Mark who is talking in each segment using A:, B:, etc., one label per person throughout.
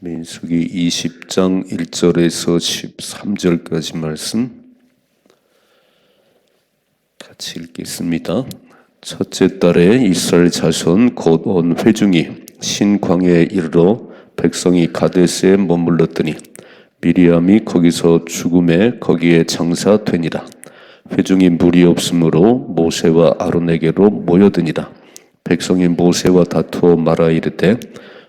A: 민수기 20장 1절에서 13절까지 말씀 같이 읽겠습니다. 첫째 달에 이스라엘 자손 곧 온 회중이 신광야에 이르러 백성이 가데스에 머물렀더니 미리암이 거기서 죽음에 거기에 장사되니라. 회중이 물이 없으므로 모세와 아론에게로 모여드니라. 백성이 모세와 다투어 말하 이르되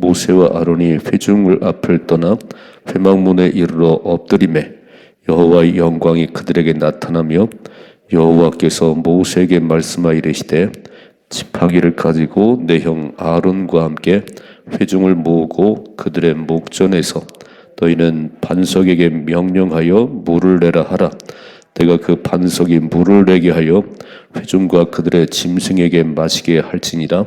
A: 모세와 아론이 회중을 앞을 떠나 회막문에 이르러 엎드림에 여호와의 영광이 그들에게 나타나며 여호와께서 모세에게 말씀하 이르시되 지팡이를 가지고 내 형 아론과 함께 회중을 모으고 그들의 목전에서 너희는 반석에게 명령하여 물을 내라 하라. 내가 그 반석이 물을 내게 하여 회중과 그들의 짐승에게 마시게 할지니라.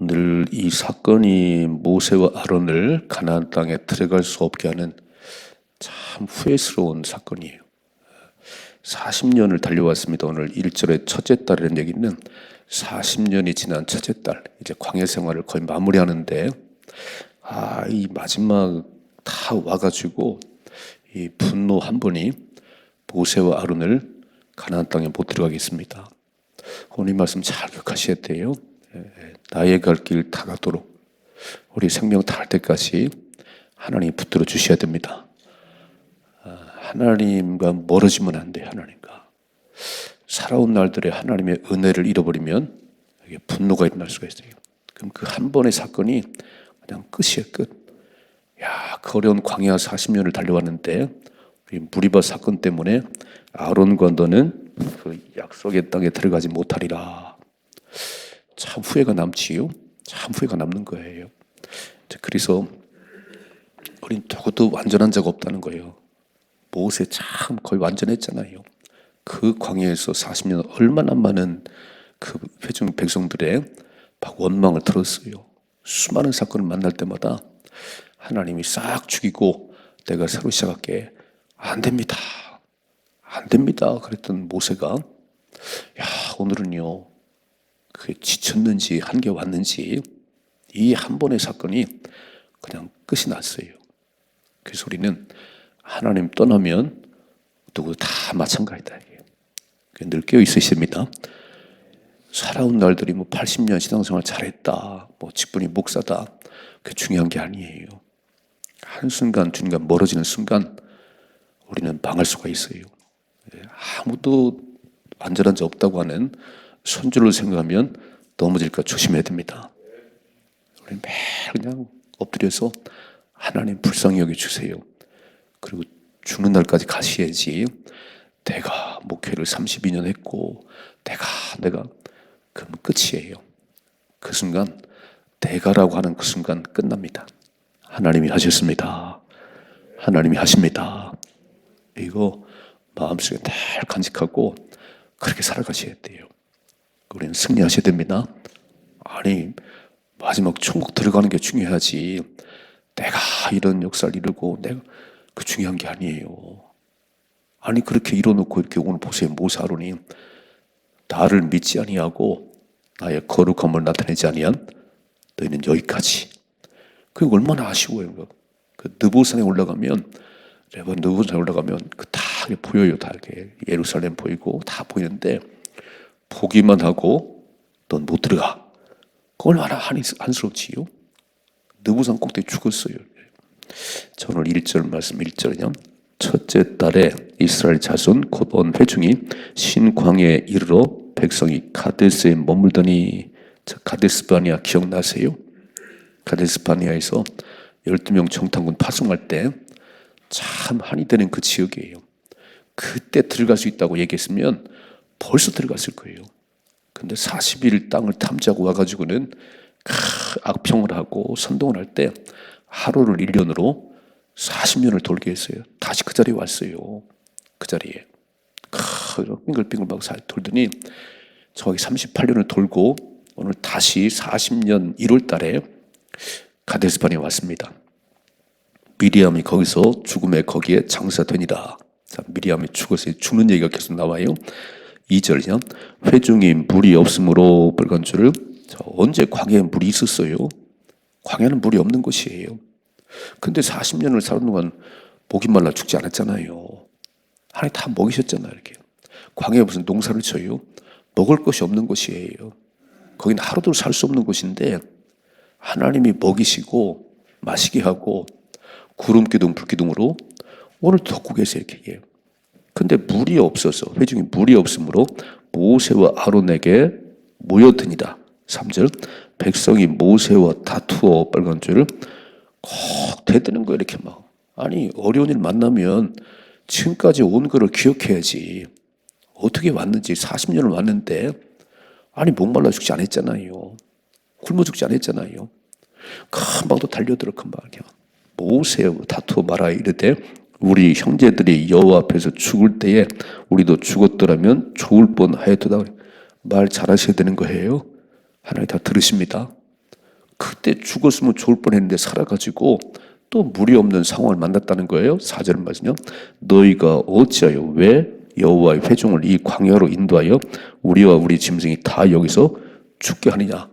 A: 오늘 이 사건이 모세와 아론을 가나안 땅에 들어갈 수 없게 하는 참 후회스러운 사건이에요. 40년을 달려왔습니다. 오늘 1절의 첫째 딸이라는 얘기는 40년이 지난 첫째 딸, 이제 광야 생활을 거의 마무리하는데, 아, 이 마지막 다 와가지고, 이 분노 한 번이 모세와 아론을 가나안 땅에 못 들어가겠습니다. 오늘 말씀 잘 기억하셔야 돼요. 예, 예. 나의 갈 길 다 가도록 우리 생명 다할 때까지 하나님 붙들어 주셔야 됩니다. 하나님과 멀어지면 안 돼, 하나님과. 살아온 날들에 하나님의 은혜를 잃어버리면 분노가 일어날 수가 있어요. 그럼 그 한 번의 사건이 그냥 끝이에요, 끝. 야, 그 어려운 광야 40년을 달려왔는데, 우리 무리바 사건 때문에 아론과 너는 그 약속의 땅에 들어가지 못하리라. 참 후회가 남지요. 참 후회가 남는 거예요. 그래서 우린 누구도 완전한 적 없다는 거예요. 모세 참 거의 완전했잖아요. 그 광야에서 40년 얼마나 많은 그 회중 백성들의 막 원망을 들었어요. 수많은 사건을 만날 때마다 하나님이 싹 죽이고 내가 새로 시작할게. 안 됩니다. 안 됩니다. 그랬던 모세가 야, 오늘은요. 그게 지쳤는지 한계 왔는지 이 한 번의 사건이 그냥 끝이 났어요. 그래서 우리는 하나님 떠나면 누구 다 마찬가지다. 늘 깨어 있으십니다. 살아온 날들이 뭐 80년 신앙생활 잘했다, 뭐 직분이 목사다, 그 중요한 게 아니에요. 한순간 주님과 멀어지는 순간 우리는 망할 수가 있어요. 예, 아무도 안전한 자 없다고 하는 손주를 생각하면 넘어질까 조심해야 됩니다. 우리 매일 그냥 엎드려서 하나님 불쌍히 여겨 주세요. 그리고 죽는 날까지 가셔야지. 내가 목회를 32년 했고, 내가, 내가, 그럼 끝이에요. 그 순간, 내가라고 하는 그 순간 끝납니다. 하나님이 하셨습니다. 하나님이 하십니다. 이거 마음속에 늘 간직하고 그렇게 살아가셔야 돼요. 우리는 승리하셔야 됩니다. 아니, 마지막 천국 들어가는 게 중요하지. 내가 이런 역사를 이루고, 내가 그 중요한 게 아니에요. 아니 그렇게 이뤄놓고 이렇게 오늘 보세요 모세 아론이 나를 믿지 아니하고 나의 거룩함을 나타내지 아니한 너희는 여기까지. 그게 얼마나 아쉬워요. 그 느보산에 올라가면 레바 느보산에 올라가면 그 다 보여요. 다 이렇게 예루살렘 보이고 다 보이는데 보기만 하고 넌 못 들어가. 그 얼마나 한스럽지요? 느보산 꼭대기 죽었어요. 저는 1절 말씀 1절이요. 첫째 달에 이스라엘 자손 곧 온 회중이 신광야에 이르러 백성이 가데스에 머물더니 저 가데스바니아 기억나세요? 가데스바니아에서 12명 정탐군 파송할 때 참 한이 되는 그 지역이에요. 그때 들어갈 수 있다고 얘기했으면 벌써 들어갔을 거예요. 근데 40일 땅을 탐지하고 와가지고는 크, 악평을 하고 선동을 할 때 하루를 1년으로 40년을 돌게 했어요. 다시 그 자리에 왔어요. 그 자리에. 크, 빙글빙글 막 살- 돌더니 저기 38년을 돌고 오늘 다시 40년 1월 달에 가데스반에 왔습니다. 미리암이 거기서 죽음의 거기에 장사되니라. 자, 미리암이 죽어서 죽는 얘기가 계속 나와요. 2절이요. 회중이 물이 없으므로 빨간 줄을 자, 언제 광야에 물이 있었어요? 광야는 물이 없는 곳이에요. 근데 40년을 사는 동안 목이 말라 죽지 않았잖아요. 하나님 다 먹이셨잖아요, 이렇게. 광야에 무슨 농사를 쳐요? 먹을 것이 없는 곳이에요. 거기는 하루도 살 수 없는 곳인데 하나님이 먹이시고 마시게 하고 구름 기둥, 불 기둥으로 오늘 덮고 계세요, 이렇게. 예. 근데 물이 없어서 회중이 물이 없으므로 모세와 아론에게 모여드니다. 3절 백성이 모세와 다투어 빨간 줄을 꼭 대드는 거예요 이렇게 막. 아니 어려운 일 만나면 지금까지 온 거를 기억해야지. 어떻게 왔는지 40년을 왔는데 아니 목말라 죽지 않았잖아요. 굶어 죽지 않았잖아요. 금방 또 달려들어 금방. 모세와 다투어 말아 이르되 우리 형제들이 여호와 앞에서 죽을 때에 우리도 죽었더라면 좋을 뻔하였도다 말 잘하셔야 되는 거예요 하나님 다 들으십니다 그때 죽었으면 좋을 뻔했는데 살아가지고 또 물이 없는 상황을 만났다는 거예요. 사절 말씀요. 너희가 어찌하여 왜 여호와의 회중을 이 광야로 인도하여 우리와 우리 짐승이 다 여기서 죽게 하느냐?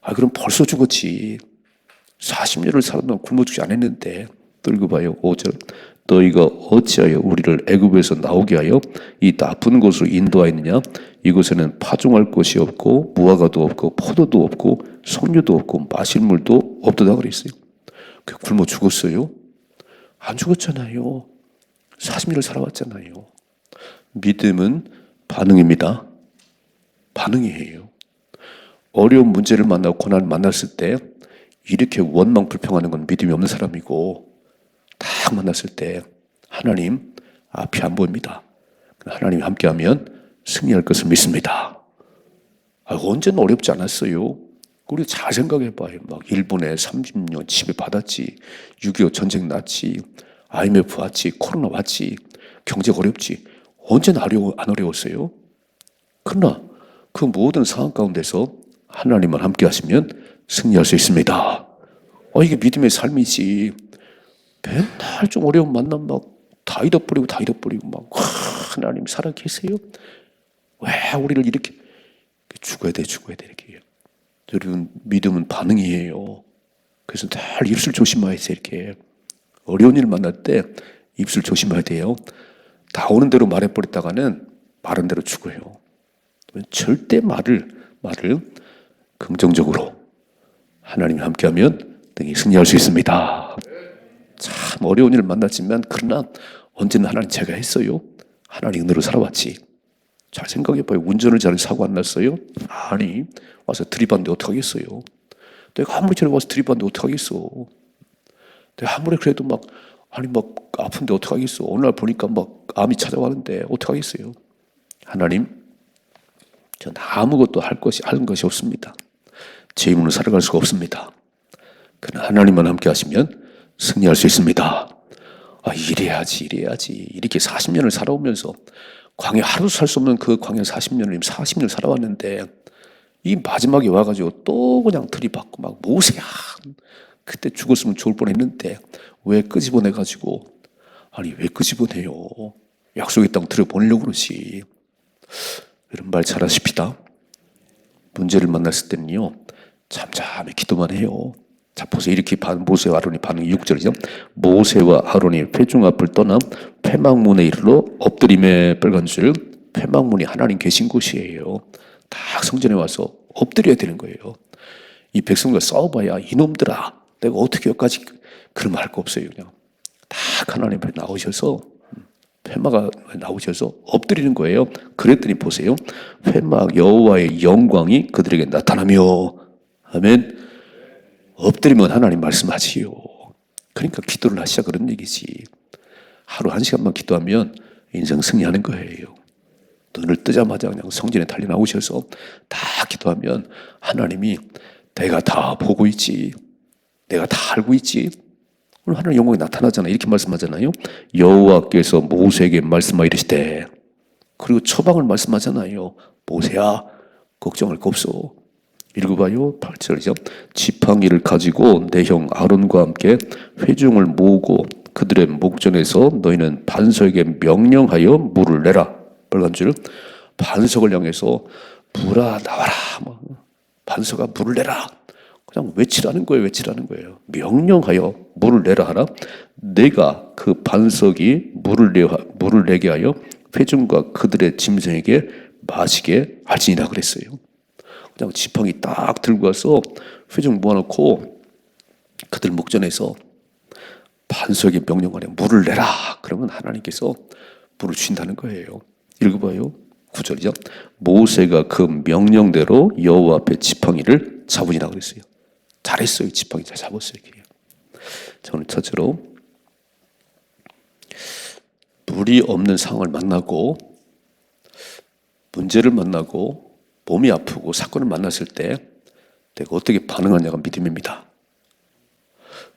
A: 아 그럼 벌써 죽었지. 40년을 살았던 굶어 죽지 않았는데 떨고 봐요. 5절 너희가 어찌하여 우리를 애굽에서 나오게 하여 이 나쁜 곳으로 인도하였느냐 이곳에는 파종할 곳이 없고 무화과도 없고 포도도 없고 석류도 없고 마실 물도 없다고 그랬어요. 그 굶어 죽었어요? 안 죽었잖아요. 40년을 살아왔잖아요. 믿음은 반응입니다. 반응이에요. 어려운 문제를 만나고 고난을 만났을 때 이렇게 원망 불평하는 건 믿음이 없는 사람이고 딱 만났을 때 하나님 앞이 안 보입니다. 하나님이 함께하면 승리할 것을 믿습니다. 아, 언제는 어렵지 않았어요. 우리 잘 생각해봐요. 막 일본에 30년 침해 받았지, 6.25 전쟁 났지, IMF 왔지, 코로나 왔지, 경제 어렵지. 언제는 어려워, 안 어려웠어요? 그러나 그 모든 상황 가운데서 하나님만 함께 하시면 승리할 수 있습니다. 어, 이게 믿음의 삶이지. 맨날 좀 어려운 만남 막다 잃어버리고 다 잃어버리고 막 와, 하나님 살아 계세요? 왜 우리를 이렇게 죽어야 돼 죽어야 돼 이렇게 여러분 믿음은 반응이에요. 그래서 늘 입술 조심해야 돼 이렇게 어려운 일 만날 때 입술 조심해야 돼요. 나오는 대로 말해버렸다가는 말한 대로 죽어요. 절대 말을 말을 긍정적으로 하나님이 함께하면 등이 승리할 수 있습니다. 참 어려운 일을 만났지만 그러나 언제나 하나님 제가 했어요. 하나님 은혜로 살아왔지. 잘 생각해봐요. 운전을 잘해 사고 안 났어요? 아니 와서 들이봤는데 어떡하겠어요. 내가 아무리 전에 와서 들이봤는데 어떡하겠어. 내가 아무리 그래도 막 아니 막 아픈데 어떡하겠어. 어느 날 보니까 막 암이 찾아왔는데 어떡하겠어요. 하나님 전 아무것도 할 것이 하는 것이 없습니다. 제 힘으로 살아갈 수가 없습니다. 그러나 하나님만 함께 하시면 승리할 수 있습니다. 아, 이래야지, 이래야지. 이렇게 40년을 살아오면서 광야 하루 살 수 없는 그 광야 40년을 40년 살아왔는데 이 마지막에 와가지고 또 그냥 들이받고 막 모세야. 그때 죽었으면 좋을 뻔 했는데 왜 끄집어내가지고 아니 왜 끄집어내요? 약속의 땅 들여보내려고 그러지. 이런 말 잘하십니다. 문제를 만났을 때는요. 잠잠히 기도만 해요. 자 보세요. 이렇게 반- 모세와 아론이 반응이 6절이죠. 모세와 아론이 회중 앞을 떠나 회막문에 이르러 엎드림에 빨간 줄 회막문이 하나님 계신 곳이에요. 다 성전에 와서 엎드려야 되는 거예요. 이 백성과 싸워봐야 이놈들아 내가 어떻게 여기까지 그런 말할거 없어요. 그냥 다 하나님 앞에 나오셔서 회마가 나오셔서 엎드리는 거예요. 그랬더니 보세요. 회막 여호와의 영광이 그들에게 나타나며 아멘. 엎드리면 하나님 말씀하지요. 그러니까 기도를 하시자 그런 얘기지. 하루 한 시간만 기도하면 인생 승리하는 거예요. 눈을 뜨자마자 그냥 성전에 달려 나오셔서 다 기도하면 하나님이 내가 다 보고 있지. 내가 다 알고 있지. 오늘 하나님 영광이 나타나잖아요. 이렇게 말씀하잖아요. 여호와께서 모세에게 말씀하 이르시되 그리고 처방을 말씀하잖아요. 모세야 걱정할 거 없어. 읽어봐요. 8절이죠. 지팡이를 가지고 내 형 아론과 함께 회중을 모으고 그들의 목전에서 너희는 반석에게 명령하여 물을 내라. 빨간 줄 반석을 향해서 물아 나와라. 뭐, 반석아 물을 내라. 그냥 외치라는 거예요. 외치라는 거예요. 명령하여 물을 내라 하라. 내가 그 반석이 물을 내 물을 내게 하여 회중과 그들의 짐승에게 마시게 할지니라 그랬어요. 그냥 지팡이 딱 들고 가서 회중 모아놓고 그들 목전에서 반석의 명령 안에 물을 내라. 그러면 하나님께서 물을 주신다는 거예요. 읽어봐요. 구절이죠. 모세가 그 명령대로 여호와 앞에 지팡이를 잡으니라 그랬어요. 잘했어요. 지팡이 잘 잡았어요. 이게. 저는 첫째로 물이 없는 상황을 만나고 문제를 만나고 몸이 아프고 사건을 만났을 때 내가 어떻게 반응하냐가 믿음입니다.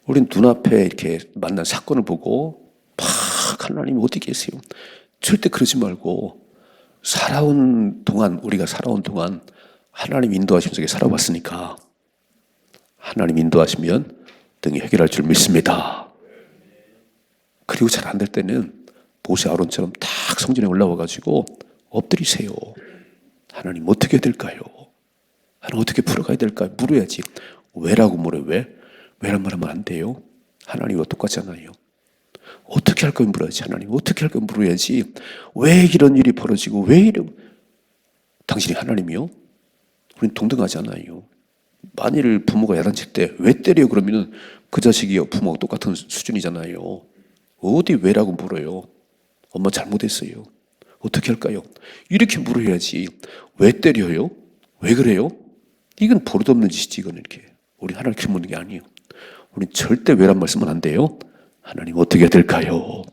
A: 우린 눈앞에 이렇게 만난 사건을 보고 막 하나님 어디 계세요? 절대 그러지 말고 살아온 동안 우리가 살아온 동안 하나님 인도하심 속에 살아왔으니까 하나님 인도하시면 등이 해결할 줄 믿습니다. 그리고 잘 안 될 때는 모세 아론처럼 탁 성전에 올라와 가지고 엎드리세요. 하나님 어떻게 될까요? 하나님 어떻게 풀어가야 될까요? 물어야지. 왜라고 물어요? 왜? 왜란 말하면 안 돼요. 하나님과 똑같잖아요. 어떻게 할 거면 물어야지. 하나님 어떻게 할 거면 물어야지. 왜 이런 일이 벌어지고 왜 이런 당신이 하나님이요? 우린 동등하잖아요. 만일 부모가 야단칠 때 왜 때려 그러면은 그 자식이요 부모가 똑같은 수준이잖아요. 어디 왜라고 물어요? 엄마 잘못했어요. 어떻게 할까요? 이렇게 물어야지. 왜 때려요? 왜 그래요? 이건 버릇없는 짓이지 이건 이렇게. 우리 하나님 키 묻는 게 아니에요. 우리 절대 왜란 말씀은 안 돼요. 하나님 어떻게 될까요?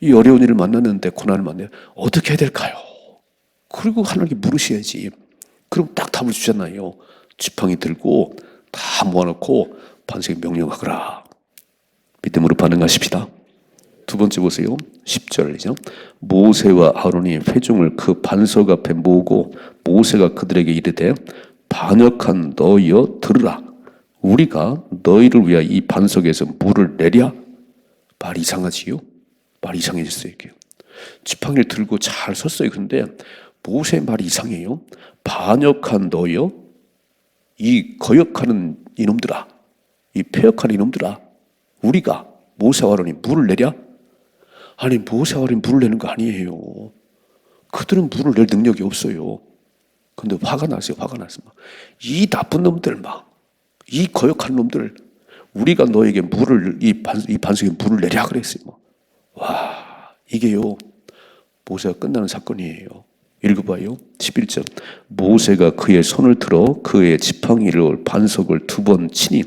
A: 이 어려운 일을 만났는데 고난을 만나요. 어떻게 될까요? 그리고 하나님께 물으셔야지. 그럼 딱 답을 주잖아요. 지팡이 들고 다 모아놓고 반석에 명령하거라. 믿음으로 반응하십시다. 두 번째 보세요. 10절이죠. 모세와 아론이 회중을 그 반석 앞에 모으고 모세가 그들에게 이르되 반역한 너희여 들으라. 우리가 너희를 위하여 이 반석에서 물을 내랴? 말 이상하지요? 말 이상해졌어요. 이게. 지팡이를 들고 잘 섰어요. 근데 모세의 말이 이상해요. 반역한 너희여? 이 거역하는 이놈들아, 이 폐역하는 이놈들아, 우리가 모세와 아론이 물을 내랴? 아니 모세와 아론이 물을 내는 거 아니에요. 그들은 물을 낼 능력이 없어요. 근데 화가 났어요. 화가. 막. 이 나쁜 놈들 막, 이 거역하는 놈들, 우리가 너에게 물을 이, 반, 이 반석에 물을 내랴 그랬어요. 막. 와 이게요 모세가 끝나는 사건이에요. 읽어봐요. 11절. 모세가 그의 손을 들어 그의 지팡이를 반석을 두 번 치니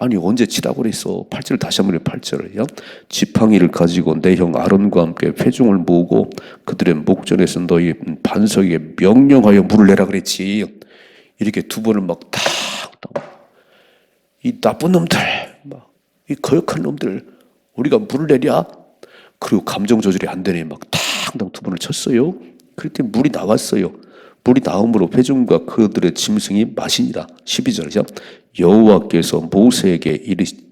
A: 아니 언제 치라고 그랬어. 8절 다시 한번 8절을요. 지팡이를 가지고 내 형 아론과 함께 회중을 모으고 그들의 목전에서 너희 반석에 명령하여 물을 내라 그랬지. 이렇게 두 번을 막탁이 나쁜 놈들, 막 이 거역한 놈들 우리가 물을 내랴. 그리고 감정 조절이 안 되네. 막 탁당 두 번을 쳤어요. 그랬더니 물이 나왔어요. 물이 나옴으로 회중과 그들의 짐승이 마시니라. 12절이죠. 여호와께서 모세에게 이르시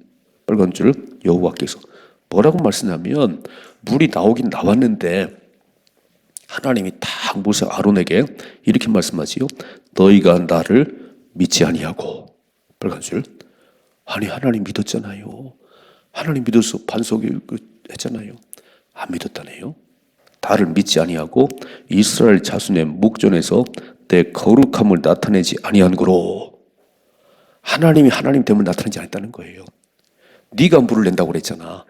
A: 빨간 줄 여호와께서 뭐라고 말씀하냐면 물이 나오긴 나왔는데 하나님이 딱 모세 아론에게 이렇게 말씀하지요. 너희가 나를 믿지 아니하고 빨간 줄. 아니 하나님 믿었잖아요. 하나님 믿어서 반석이 그 했잖아요. 안 믿었다네요. 나를 믿지 아니하고 이스라엘 자손의 목전에서 내 거룩함을 나타내지 아니한 거로 하나님이 하나님 때문에 나타나지 않았다는 거예요. 네가 물을 낸다고 그랬잖아.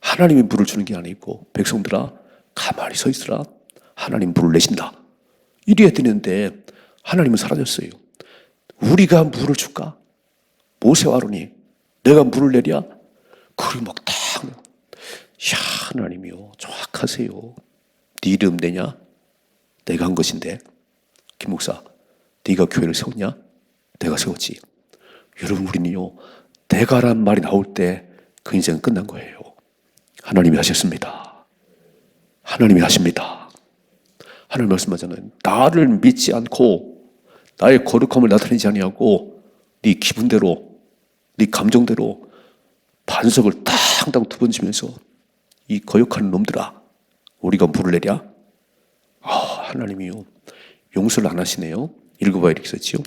A: 하나님이 물을 주는 게 아니고 백성들아 가만히 서 있으라. 하나님 물을 내신다. 이래야 되는데 하나님은 사라졌어요. 우리가 물을 줄까? 모세와 아론이 내가 물을 내랴? 그리고 막탁 야 하나님이요 정확하세요. 네 이름 내냐? 내가 한 것인데 김 목사 네가 교회를 세웠냐? 내가 세웠지. 여러분 우리는요 내가란 말이 나올 때 그 인생은 끝난 거예요. 하나님이 하셨습니다. 하나님이 하십니다. 하나님 말씀하잖아요. 나를 믿지 않고 나의 거룩함을 나타내지 아니하고 네 기분대로 네 감정대로 반석을 탕탕 두 번 치면서 이 거역하는 놈들아 우리가 물을 내랴? 아 하나님이요 용서를 안 하시네요. 읽어봐 이렇게 썼지요.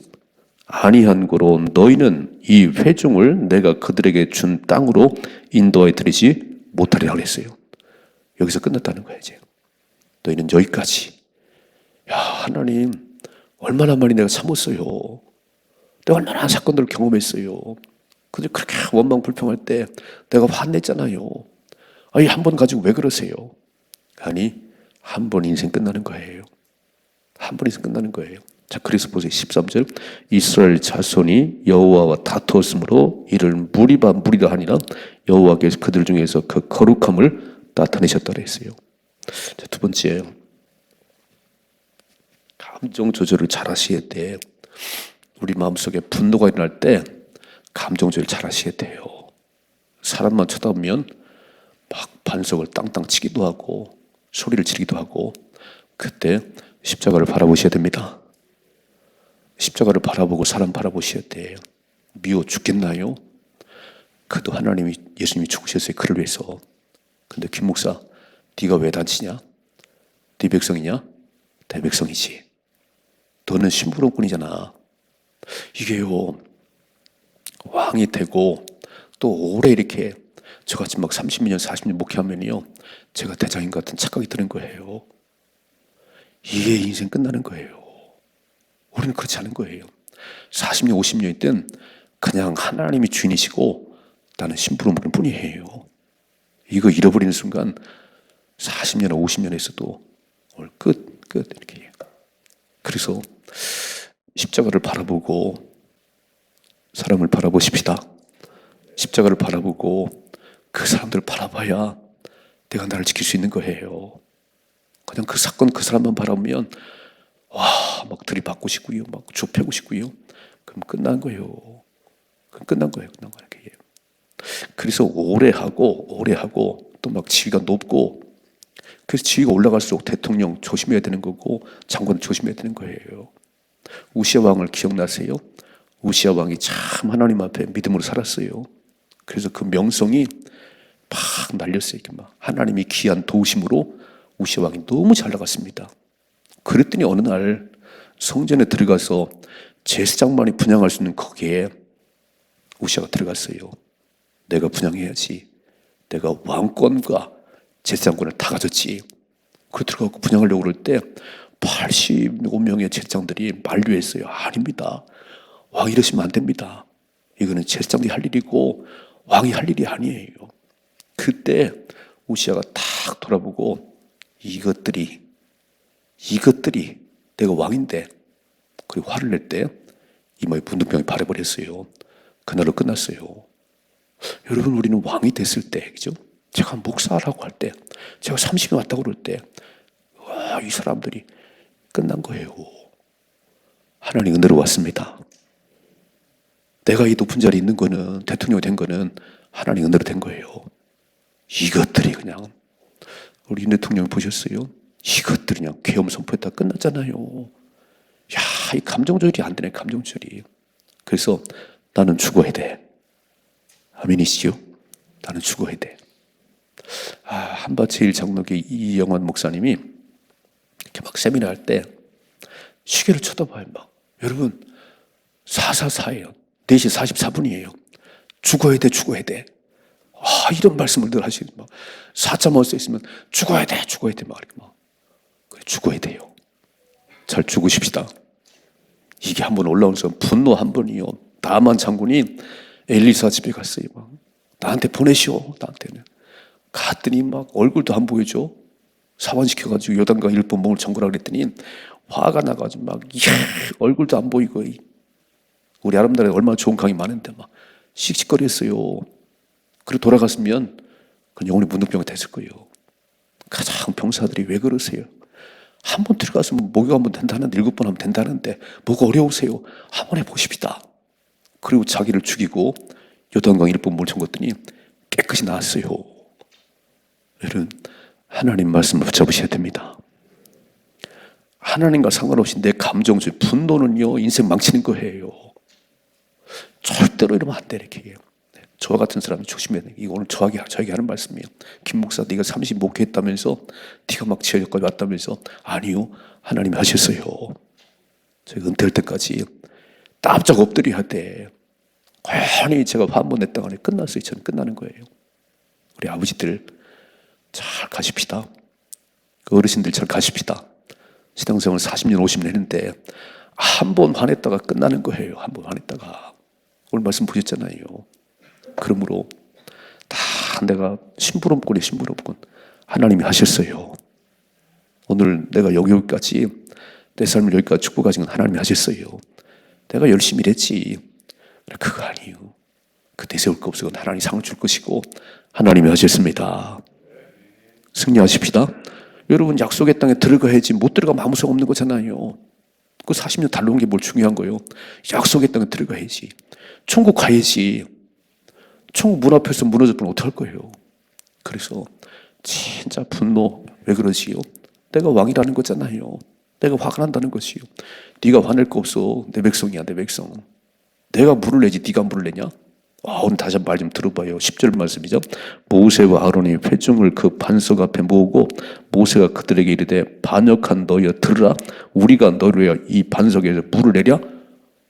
A: 아니한 고로 너희는 이 회중을 내가 그들에게 준 땅으로 인도해 드리지 못하리라 그랬어요. 여기서 끝났다는 거예요, 이제. 너희는 여기까지. 야, 하나님, 얼마나 많이 내가 참았어요. 내가 얼마나 사건들을 경험했어요. 근데 그렇게 원망 불평할 때 내가 화냈잖아요. 아니, 한 번 가지고 왜 그러세요? 아니, 한 번 인생 끝나는 거예요. 한 번 인생 끝나는 거예요. 자, 그래서 보세요. 13절. 이스라엘 자손이 여호와와 다투었으므로 이를 무리바 무리다 하니라 여호와께서 그들 중에서 그 거룩함을 나타내셨다 그랬어요. 자, 두 번째. 감정 조절을 잘 하셔야 돼. 우리 마음속에 분노가 일어날 때 감정 조절 잘 하셔야 돼요. 사람만 쳐다보면 막 반석을 땅땅 치기도 하고 소리를 지르기도 하고 그때 십자가를 바라보셔야 됩니다. 십자가를 바라보고 사람 바라보셔야 돼요. 미워 죽겠나요? 그도 하나님이 예수님이 죽으셨어요. 그를 위해서. 근데 김 목사, 네가 왜 다치냐? 네 백성이냐? 내 백성이지. 너는 심부름꾼이잖아. 이게요. 왕이 되고 또 오래 이렇게 저같이 막 30년, 40년 목회하면요. 제가 대장인 것 같은 착각이 드는 거예요. 이게 인생 끝나는 거예요. 우리는 그렇지 않은 거예요. 40년, 50년이 든 그냥 하나님이 주인이시고 나는 심부름꾼 뿐이에요. 이거 잃어버리는 순간 40년, 50년 했어도 오늘 끝, 끝 이렇게. 그래서 십자가를 바라보고 사람을 바라보십시다. 십자가를 바라보고 그 사람들을 바라봐야 내가 나를 지킬 수 있는 거예요. 그냥 그 사건 그 사람만 바라보면 와, 막 들이받고 싶고요. 막 좁혀고 싶고요. 그럼 끝난 거예요. 그럼 끝난 거예요. 끝난 거예요. 그게. 그래서 오래 하고, 오래 하고, 또 막 지위가 높고, 그래서 지위가 올라갈수록 대통령 조심해야 되는 거고, 장관 조심해야 되는 거예요. 우시아 왕을 기억나세요? 우시아 왕이 참 하나님 앞에 믿음으로 살았어요. 그래서 그 명성이 팍 날렸어요. 막 하나님이 귀한 도우심으로 우시아 왕이 너무 잘 나갔습니다. 그랬더니 어느 날 성전에 들어가서 제사장만이 분양할 수 있는 거기에 우시아가 들어갔어요. 내가 분양해야지. 내가 왕권과 제사장권을 다 가졌지. 그 들어가고 분양하려고 그럴 때 85명의 제사장들이 만류했어요. 아닙니다. 왕 이러시면 안 됩니다. 이거는 제사장들이 할 일이고 왕이 할 일이 아니에요. 그때 우시아가 탁 돌아보고 이것들이 이것들이 내가 왕인데 그리고 화를 낼 때 이마에 분두병이 발해버렸어요. 그날로 끝났어요. 여러분 우리는 왕이 됐을 때 그죠? 제가 목사라고 할 때 제가 30이 왔다고 그럴 때 와 이 사람들이 끝난 거예요. 하나님 은혜로 왔습니다. 내가 이 높은 자리에 있는 거는 대통령이 된 거는 하나님 은혜로 된 거예요. 이것들이 그냥 우리 윤 대통령 보셨어요? 이것들이 그냥 계엄 선포했다 끝났잖아요. 야, 이 감정 조절이 안 되네, 감정 조절이. 그래서 나는 죽어야 돼. 아멘이시죠? 나는 죽어야 돼.
B: 아, 한바제일 장로교 이영환 목사님이 이렇게 막 세미나 할 때 시계를 쳐다봐요. 막 여러분 444예요. 4시 44분이에요. 죽어야 돼, 죽어야 돼. 아, 이런 말씀을 늘 하시는 막 사자 먹을 수 있으면 죽어야 돼, 죽어야 돼, 막막 그래, 죽어야 돼요. 잘 죽으십시다. 이게 한 번 올라오는 순간 분노 한 번이요. 나만 장군이 엘리사 집에 갔어요. 막 나한테 보내시오. 나한테는 갔더니 막 얼굴도 안 보여줘. 사관시켜가지고 요단강 일본 몸을 정거라 그랬더니 화가 나가지고 막 이야, 얼굴도 안 보이고 이. 우리 아름다리 얼마나 좋은 강이 많은데 막 씩씩거렸어요. 그리고 돌아갔으면 그 영혼이 문득병이 됐을 거예요. 가장 병사들이 왜 그러세요? 한 번 들어갔으면 목욕 한 번 된다는데 일곱 번 하면 된다는데 뭐가 어려우세요? 한번 해보십시다. 그리고 자기를 죽이고 요단강 일본 물 청겼더니 깨끗이 나았어요. 여러분 하나님 말씀을 붙잡으셔야 됩니다. 하나님과 상관없이 내 감정 중 분노는요 인생 망치는 거예요. 절대로 이러면 안 돼 이렇게 얘기해요. 네, 저와 같은 사람이 조심해야 돼. 이거 오늘 저에게 저에게 하는 말씀이에요. 김 목사, 네가 30 목회했다면서 네가 막 지하역까지 왔다면서 아니요 하나님이 하셨어요. 저희 은퇴할 때까지 깜짝 엎드려야 돼. 과연히 제가 화한번 냈다가 끝났어요. 저는 끝나는 거예요. 우리 아버지들 잘 가십시다. 그 어르신들 잘 가십시다. 신앙생활 40년, 50년 했는데 한 번 화냈다가 끝나는 거예요. 한 번 화냈다가. 오늘 말씀 보셨잖아요. 그러므로 다 내가 심부름꾼이 심부름꾼 하나님이 하셨어요. 오늘 내가 여기까지 내 삶을 여기까지 축복하신 건 하나님이 하셨어요. 내가 열심히 일했지. 그거 아니에요. 그 내세울 거 없어. 그건 하나님이 상을 줄 것이고 하나님이 하셨습니다. 승리하십시다. 여러분 약속의 땅에 들어가야지 못 들어가면 아무 소용 없는 거잖아요. 그 40년 달려온 게 뭘 중요한 거예요. 약속의 땅에 들어가야지. 천국 가야지. 천국 문 앞에서 무너져 버리면 어떡할 거예요. 그래서 진짜 분노 왜 그러지요? 내가 왕이라는 거잖아요. 내가 화가 난다는 것이요. 네가 화낼 거 없어. 내 백성이야 내 백성. 내가 물을 내지 네가 물을 내냐? 아, 오늘 다시 말좀 들어봐요. 10절 말씀이죠. 모세와 아론이 회중을 그 반석 앞에 모으고 모세가 그들에게 이르되 반역한 너희여 들으라 우리가 너를 이 반석에서 물을 내랴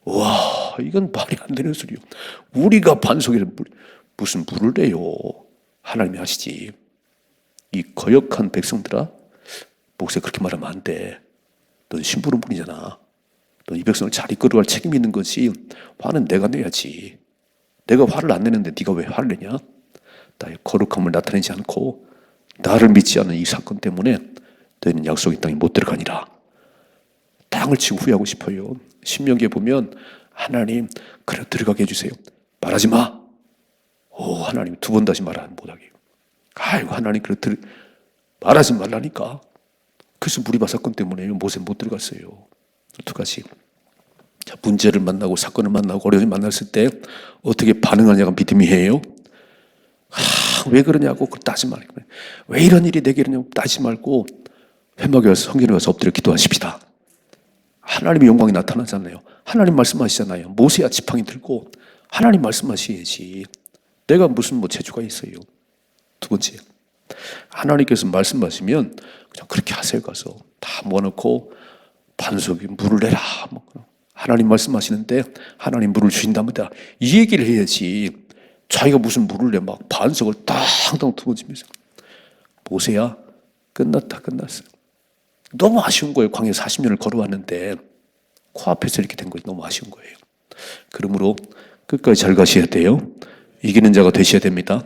B: 와 이건 말이 안 되는 소리요. 우리가 반석에서 물, 무슨 물을 내요? 하나님이 하시지. 이 거역한 백성들아 목세 그렇게 말하면 안 돼. 넌 심부름꾼이잖아. 넌 이 백성을 잘 이끌어갈 책임이 있는 거지. 화는 내가 내야지. 내가 화를 안 내는데 네가 왜 화를 내냐? 나의 거룩함을 나타내지 않고 나를 믿지 않는 이 사건 때문에 너희는 약속의 땅에 못 들어가니라. 땅을 치고 후회하고 싶어요. 신명기에 보면 하나님 그래 들어가게 해주세요. 말하지 마. 오 하나님 두 번 다시 말하는 못하게. 아이고 하나님 그래 들 말하지 말라니까. 그래서 무리바 사건 때문에 모세 못 들어갔어요. 어떡하지? 자, 문제를 만나고 사건을 만나고 어려움을 만났을 때 어떻게 반응하냐가 믿음이에요. 아, 왜 그러냐고 그 따지 말고 왜 이런 일이 내게 일어냐고 따지 말고 회막에 와서 성경에 와서 엎드려 기도하십시다. 하나님의 영광이 나타나잖아요. 하나님 말씀하시잖아요. 모세야 지팡이 들고 하나님 말씀하셔야지. 내가 무슨 뭐 재주가 있어요. 두 번째, 하나님께서 말씀하시면 그냥 그렇게 하세요. 가서 다 모아놓고 반석에 물을 내라. 뭐 하나님 말씀하시는데 하나님 물을 주신답니다. 이 얘기를 해야지. 자기가 무슨 물을 내 막 반석을 땅땅 두어지면서 모세야 끝났다 끝났어. 너무 아쉬운 거예요. 광야 40년을 걸어왔는데 코앞에서 이렇게 된 것이 너무 아쉬운 거예요. 그러므로 끝까지 잘 가셔야 돼요. 이기는 자가 되셔야 됩니다.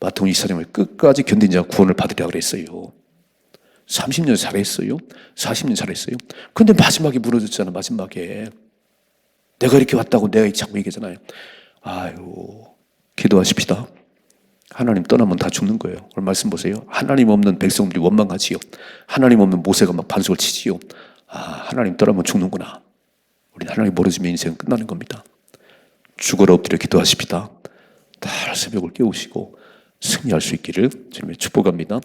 B: 마태복음 24장을 끝까지 견딘 자가 구원을 받으려 그랬어요. 30년 잘했어요. 40년 잘했어요. 근데 마지막에 무너졌잖아, 마지막에. 내가 이렇게 왔다고 내가 자꾸 얘기하잖아요. 아유, 기도하십시다. 하나님 떠나면 다 죽는 거예요. 오늘 말씀 보세요. 하나님 없는 백성들이 원망하지요. 하나님 없는 모세가 막 반석을 치지요. 아, 하나님 떠나면 죽는구나. 우리 하나님 멀어지면 인생은 끝나는 겁니다. 죽어라 엎드려 기도하십시다. 다 새벽을 깨우시고 승리할 수 있기를 주님의 축복합니다.